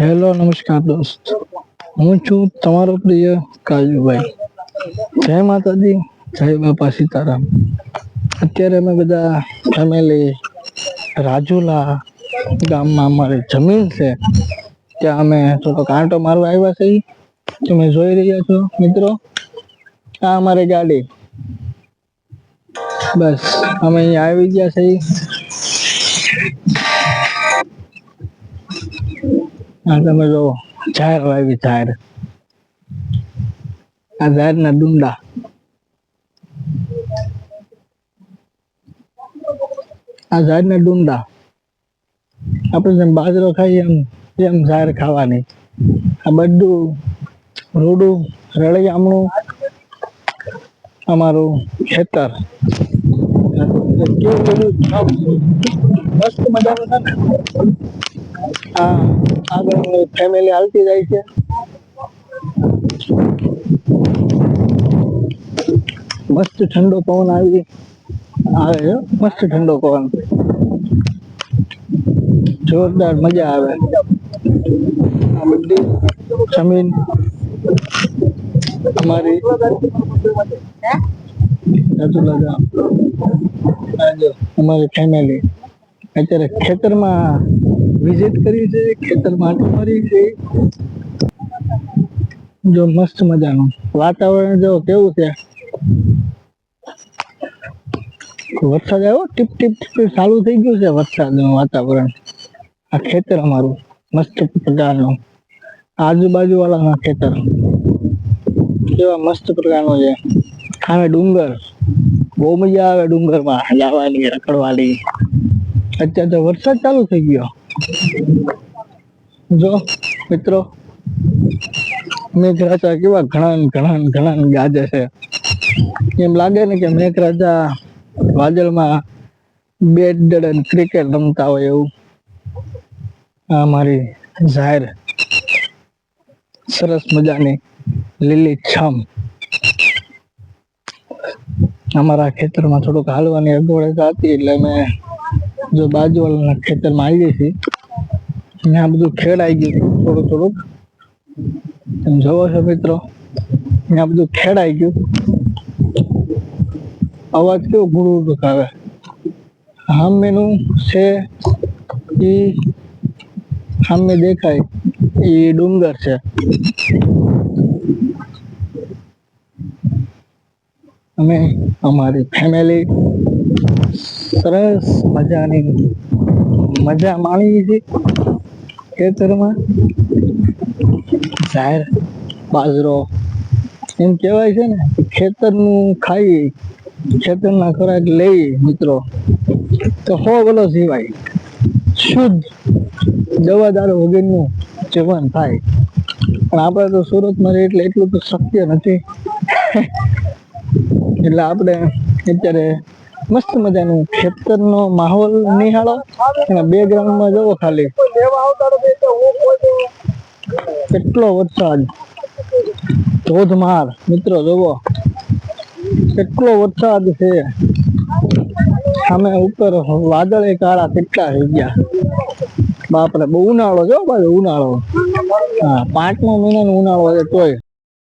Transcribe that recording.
Hello, નમસ્કાર દોસ્ત. હું છું તમારો પ્રિય કાજુભાઈ. જય માતાજી, જય બાપા સીતારામ. અત્યારે અમે બધા ફેમિલી રાજુલા ગામમાં અમારે જમીન છે. ત્યાં અમે થોડો કાંટો મારવા આવ્યા છીએ. તમે જોઈ રહ્યા છો, મિત્રો? આ અમારી ગાડી. બસ, અમે અહીંયા આવી ગયા છીએ. તમે જો ઝાડ વાવી ઝાડ આ ઝાડના ડુંડા આ ઝાડના ડુંડા આપણે જેમ બાજરો ખાઈએ એમ એમ ઝાડ ખાવાની. આ બધું રૂડું, રળિયામણું અમારું ખેતર. મસ્ત મજાનું આ આગળ ફેમિલી હાલતી જાય છે. મસ્ત ઠંડો પવન આવી આવે છે, મસ્ત ઠંડો પવન. જોરદાર મજા આવે. આ બધી જમીન અમારી રાજુલા ગામ. આ જો અમારી ફેમિલી અત્યારે ખેતરમાં વિઝિટ કરી છે, ખેતર આંટો મારી છે. જો મસ્ત મજાનું વાતાવરણ જો કેવું છે? વરસાદ આવ્યો? ટીપ ટીપ ટીપ ચાલુ થઈ ગયું છે વરસાદનું વાતાવરણ. આ ખેતર અમારું, મસ્ત પ્રકારનું. આજુબાજુ વાળાના ખેતર. કેવા મસ્ત પ્રકારનું છે. સામે ડુંગર. બહુ મજા આવે ડુંગરમાં જવાની રખડવાની. અત્યારે તો વરસાદ ચાલુ થઈ ગયો. જો, મિત્રો, મેઘરાજા કેવા ઘણા ઘણા ઘણા ગાજે છે. એમ લાગે ને કે મેઘરાજા વાદળમાં બેટ અને ક્રિકેટ રમતા હોય એવું. આ મારી જાહેર સરસ મજાની લીલી છમ. અમારા ખેતરમાં થોડુંક હાલવાની અગવડતા હતી એટલે મેં જો બાજુવાળાના ખેતરમાં આવી છીએ ત્યાં બધું ખેડ આવી ગયું થોડું થોડુંક તમે જોવો છો મિત્રો ત્યાં બધું ખેડ આવી ગયું. અવાજ કેવો ગુરુ આવે? મેનું છે એ સામે દેખાય એ ડુંગર છે. અમે અમારી ફેમિલી સરસ મજાની મજા માણી છે ખેતરમાં. જાહેર બાજરો એમ કહેવાય છે ને, ખેતરનું ખાઈ, ખેતરના ખોરાક લઈ મિત્રો. તો હો બોલો સિવાય, શુદ્ધ દવાદારો વગરનું જીવન થાય. પણ આપણે તો સુરતમાં એટલે એટલું તો શક્ય નથી. એટલે આપણે અત્યારે મસ્ત મજાનું ખેતરનો માહોલ નિહાળો અને બેકગ્રાઉન્ડમાં જવો ખાલી. કેટલો વરસાદ. ધોધમાર. મિત્રો જોવો કેટલો વરસાદ છે. સામે ઉપર વાદળે કાળા કેટલા થઈ ગયા. બાપરે, બહુ ઉનાળો જો બાજુ ઉનાળો. હા, પાંચમો મહિનાનો ઉનાળો છે તોય.